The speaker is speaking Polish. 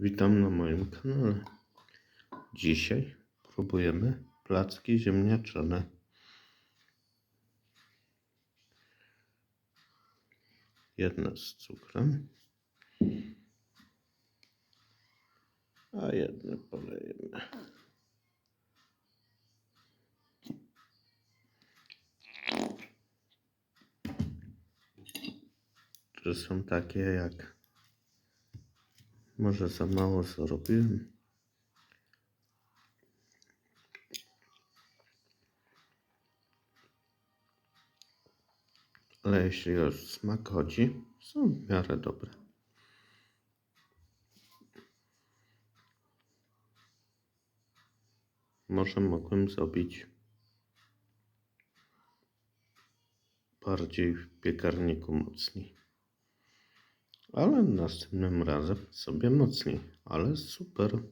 Witam na moim kanale. Dzisiaj próbujemy placki ziemniaczane. Jedne z cukrem, a jedne polejemy. Czy są takie jak może za mało zrobiłem? Ale jeśli o smak chodzi, są w miarę dobre. Może mogłem zrobić bardziej w piekarniku mocniej. Ale następnym razem sobie mocniej. Ale super.